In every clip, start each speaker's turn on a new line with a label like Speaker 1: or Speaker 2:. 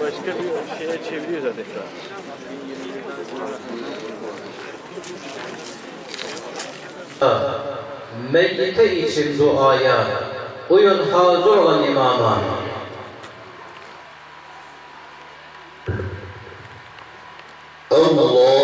Speaker 1: Başka bir şeye çeviriyor zaten şu an.
Speaker 2: Meyyite için duaya uyun hazır olan imama.
Speaker 3: Allah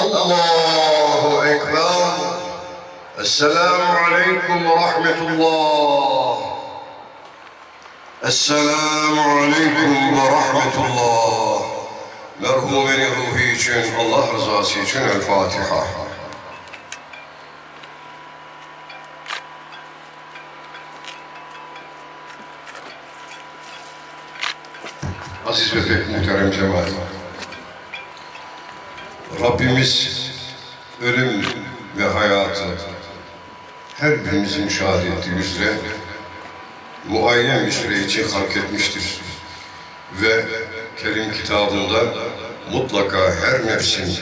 Speaker 3: الله أكبر. السلام عليكم ورحمة الله. السلام عليكم ورحمة الله. مرهوم يروهيش الله رزاسيش الفاتحة. عزيز بيت محترم جماعتي Rabbimiz ölüm ve hayatı her birimizin müşahede ettiği üzere muayyen bir süre için halk etmiştir. Ve Kerim kitabında mutlaka her nefsin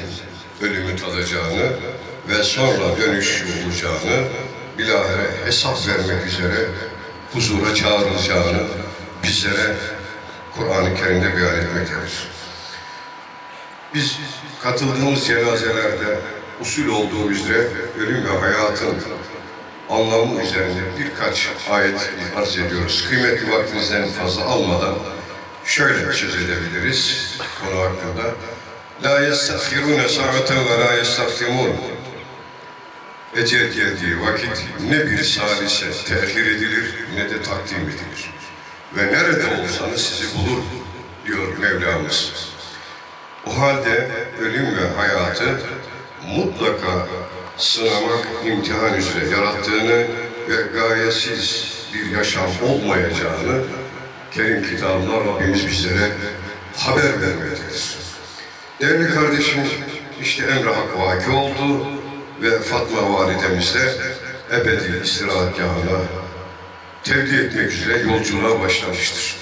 Speaker 3: ölümü tadacağını ve sonra dönüş olacağını bilahare hesap vermek üzere huzura çağrılacağını bizlere Kur'an-ı Kerim'de beyan etmektedir. Biz katıldığımız cenazelerde usul olduğu üzere ölüm ve hayatın anlamı üzerinde birkaç ayet arz ediyoruz. Kıymetli vaktinizden fazla almadan şöyle söz edebiliriz konu hakkında. La yestahirune sa'aten ve la yestahtimun. Ecel geldiği vakit ne bir salise tehir edilir ne de takdim edilir. Ve nerede olsanız sizi bulur diyor Mevlamız. O halde ölüm ve hayatı mutlaka sınamak, imtihan üzere yarattığını ve gayesiz bir yaşam olmayacağını Kerim kitabında Rabbimiz bizlere haber vermektedir. Değerli kardeşim, işte emre hak vaki oldu ve Fatma validemiz de ebedi istirahatgahına tevdi etmek üzere yolculuğa başlamıştır.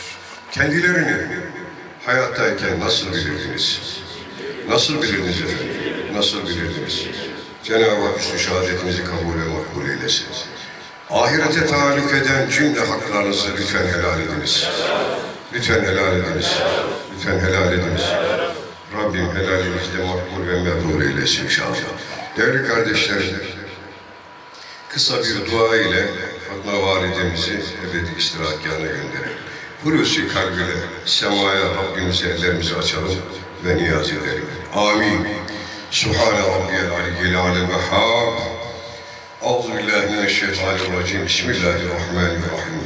Speaker 3: Kendilerini hayattayken nasıl bilirdiniz? Nasıl bilirdiniz efendim? Nasıl bilirdiniz? Cenab-ı Hak üstü şehadetinizi kabul ve makbul eylesin. Ahirete tahallük eden cümle haklarınızı lütfen helal ediniz. Lütfen helal ediniz. Lütfen helal ediniz. Rabbim helalinizde makbul ve mebrur eylesin inşallah. Değerli kardeşlerim, kısa bir dua ile Fatma validemizi ebedi istirahatgahına gönderelim. Hulusi kalbiyle semaya Rabbimize ellerimizi açalım ve niyaz edelim. Amin. Subhane Rabbiyel Aliyyil Alel Vehhab. Euzu billahi mineşşeytanirracim. Bismillahirrahmanirrahim.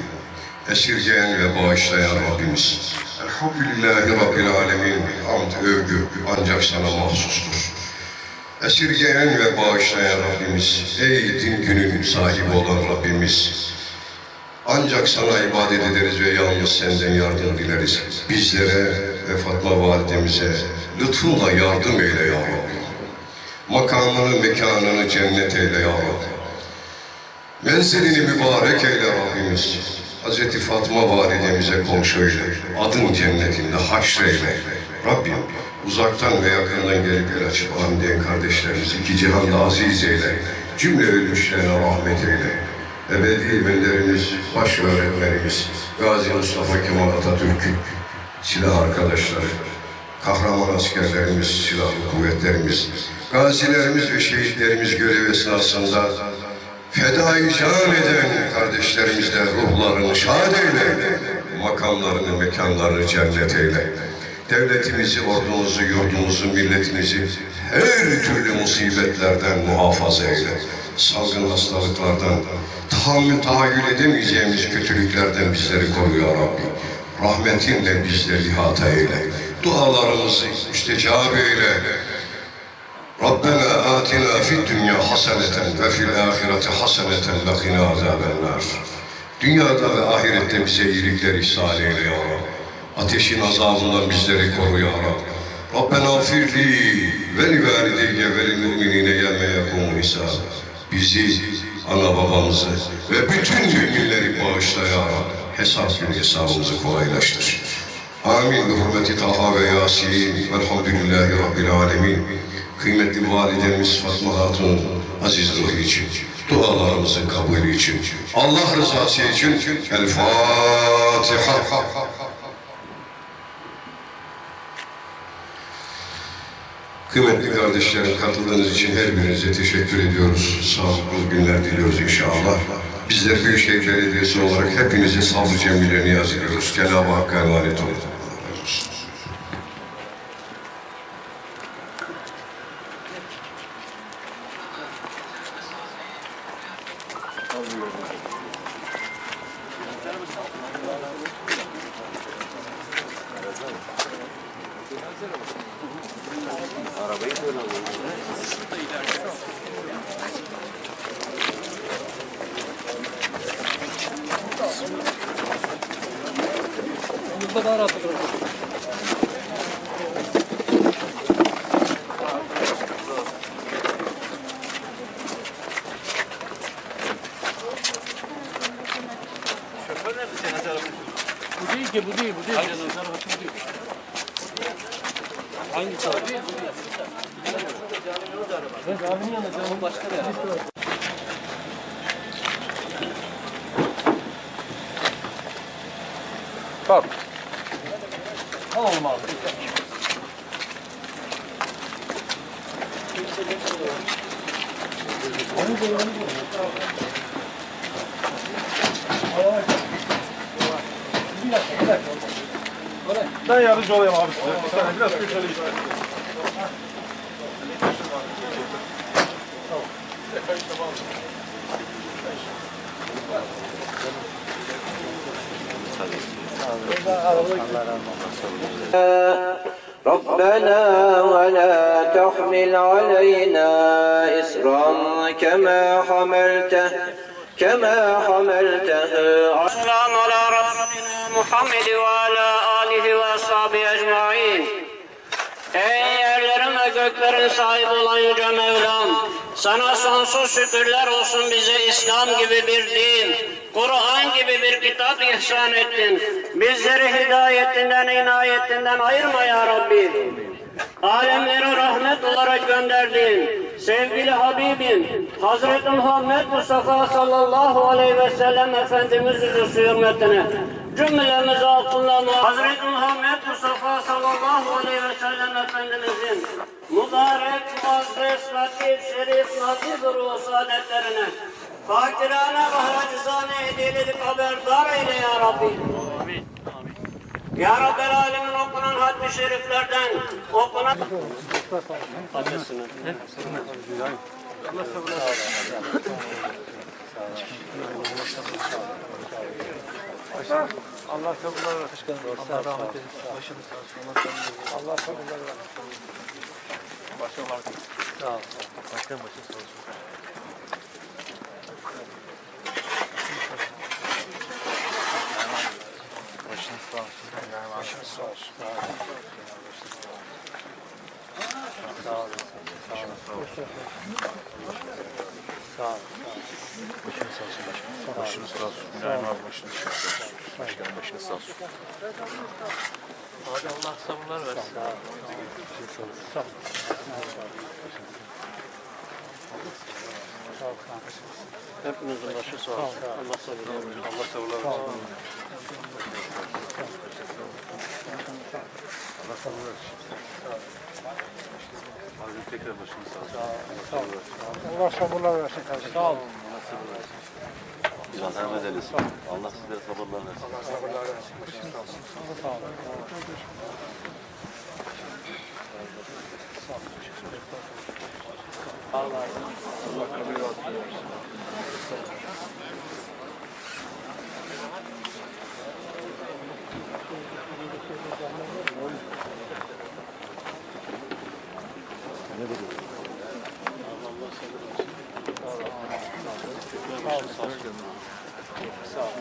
Speaker 3: Esirgeyen ve bağışlayan Rabbimiz. Elhamdülillahi Rabbil Alemin. Hamd, övgü ancak sana mahsustur. Esirgeyen ve bağışlayan Rabbimiz, ey din günün sahibi olan Rabbimiz, ancak sana ibadet ederiz ve yalnız senden yardım dileriz. Bizlere ve Fatma validemize lütfunla yardım eyle ya Rabbi. Makamını, mekanını cennet eyle ya Rabbi. Menzilini mübarek eyle Rabbimiz. Hazreti Fatma validemize komşu eyle. Adın cennetinde haşreyle. Rabbim uzaktan ve yakından gelip el açıp diyen kardeşlerimizi iki cihanda aziz eyle. Cümle ölmüşlerine rahmet eyle. Ebedi önderimiz, baş öğretmenimiz, Gazi Mustafa Kemal Atatürk'ün silah arkadaşları, kahraman askerlerimiz, silahlı kuvvetlerimiz, gazilerimiz ve şehitlerimiz görev esnasında fedai can eden kardeşlerimizle ruhlarını şad eyle, makamlarını, mekanlarını cennet eyle. Devletimizi, ordumuzu, yurdumuzu, milletimizi her türlü musibetlerden muhafaza eyle salgın hastalıklardan, tahammül tahayyül edemeyeceğimiz kötülüklerden bizleri koru ya Rabbi. Rahmetinle bizleri ihata eyle. Dualarımızı müstecab eyle. Rabbena atina fid dünya haseneten ve fil ahireti haseneten ve qina azabennar. Dünyada ve ahirette bize iyilikler ihsan eyle ya Rabbi. Ateşin azabından bizleri koru ya Rabbi. Rabbena firli ve li valideyye ve lil mu'minine yevme. Bizi, ana babamızı ve bütün müminleri bağışla ya Rab. Hesap günü hesabımızı kolaylaştır. Amin. Hürmeti Taha ve Yasin. Velhamdülillahi Rabbil alemin. Kıymetli validemiz Fatma Hatun aziz ruhu için, dualarımızın kabulü için, Allah rızası için El Fatiha. Kıymetli kardeşlerim katıldığınız için her birinize teşekkür ediyoruz. Sağlıklı günler diliyoruz inşallah. Bizler Büyükşehir Belediyesi olarak hepinize sabrı cemile niyaz ediyoruz. Cenab-ı Hakk'a emanet olun. Allah razı olsun.
Speaker 1: Bu değil ki bu değil bu değil. Aynen araba bu değil. Hangisi abi? Evet abinin yanında canım başka da ya. Kalk. Tamam abi.
Speaker 4: Ben yardımcı olayım abi size. Bir saniye biraz köşeli işte.
Speaker 5: ربنا ولا تحمل علينا إسرا كما حملته كما حملته السلام على رسولنا محمد وعلى آله وأصحابه أجمعين Ey yerlerin ve göklerin sahibi olan Yüce Mevlam, sana sonsuz şükürler olsun bize İslam gibi bir din, Kur'an gibi bir kitap ihsan ettin. Bizleri hidayetinden, inayetinden ayırma ya Rabbi. Alemlere rahmet olarak gönderdin. Sevgili Habibim, Hazreti Muhammed Mustafa sallallahu aleyhi ve sellem Efendimiz hürmetine cümlemizi altında Hazreti Muhammed Mustafa sallallahu aleyhi ve sellem Efendimizin mübarek, muazzez, latif, şerif, naziz ruhu saadetlerine fakirane ve hacizane hediyeleri haberdar eyle ya Rabbi. Ya Rabbel Alemin okunan haddi şeriflerden okunan
Speaker 1: Allah sabırlar versin. Allah rahmet eylesin. Başınız sağ olsun. Allah sabırlar versin. Allah. Başım artık. Sağ ol. Başkan başın sağ olsun. Başınız sağ olsun. Başınız sağ olsun. Sağ olun. Sağ olun. Sağ olun. Başınız sağ olsun başkanım. Başınız sağ olsun. İbrahim abi başınız sağ olsun. Başkanım başınız sağ olsun. Hadi Allah sabırlar versin. Sağ olun. Hepinizin başı sağ olsun. Allah sabırlar versin. Allah sabırlar versin.
Speaker 6: Allah sabır versin. Abi tekrar başınız sağ olsun. Allah sabır versin.
Speaker 7: Allah sabırlar versin kardeşim. Sağ olun.
Speaker 6: Allah sabır versin. Allah rahmet eylesin. Allah sizlere sabırlar versin.
Speaker 7: Allah sabırlar versin. Başınız sağ olsun. Sağ olun. Allah kabul etsin. Sağ olun.